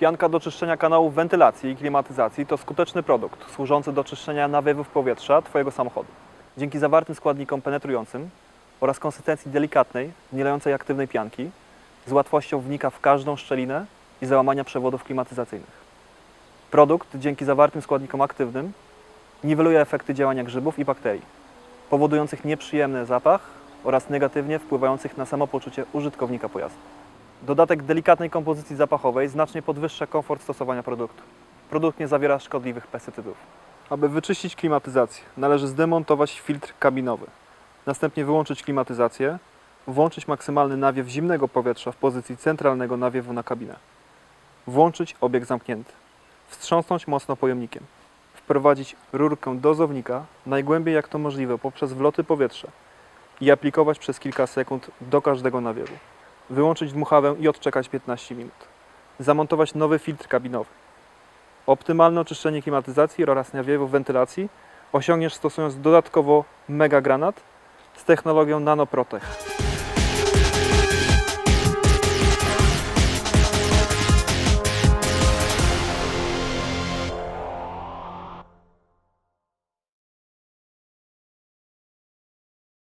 Pianka do czyszczenia kanałów wentylacji i klimatyzacji to skuteczny produkt służący do czyszczenia nawewów powietrza Twojego samochodu. Dzięki zawartym składnikom penetrującym oraz konsystencji delikatnej, nie lejącej aktywnej pianki, z łatwością wnika w każdą szczelinę i załamania przewodów klimatyzacyjnych. Produkt dzięki zawartym składnikom aktywnym niweluje efekty działania grzybów i bakterii, powodujących nieprzyjemny zapach oraz negatywnie wpływających na samopoczucie użytkownika pojazdu. Dodatek delikatnej kompozycji zapachowej znacznie podwyższa komfort stosowania produktu. Produkt nie zawiera szkodliwych pestycydów. Aby wyczyścić klimatyzację, należy zdemontować filtr kabinowy. Następnie wyłączyć klimatyzację, włączyć maksymalny nawiew zimnego powietrza w pozycji centralnego nawiewu na kabinę. Włączyć obieg zamknięty. Wstrząsnąć mocno pojemnikiem. Wprowadzić rurkę dozownika najgłębiej jak to możliwe poprzez wloty powietrza i aplikować przez kilka sekund do każdego nawiewu. Wyłączyć dmuchawę i odczekać 15 minut. Zamontować nowy filtr kabinowy. Optymalne oczyszczenie klimatyzacji oraz nawiewów wentylacji osiągniesz stosując dodatkowo Mega Granat z technologią NanoProtech.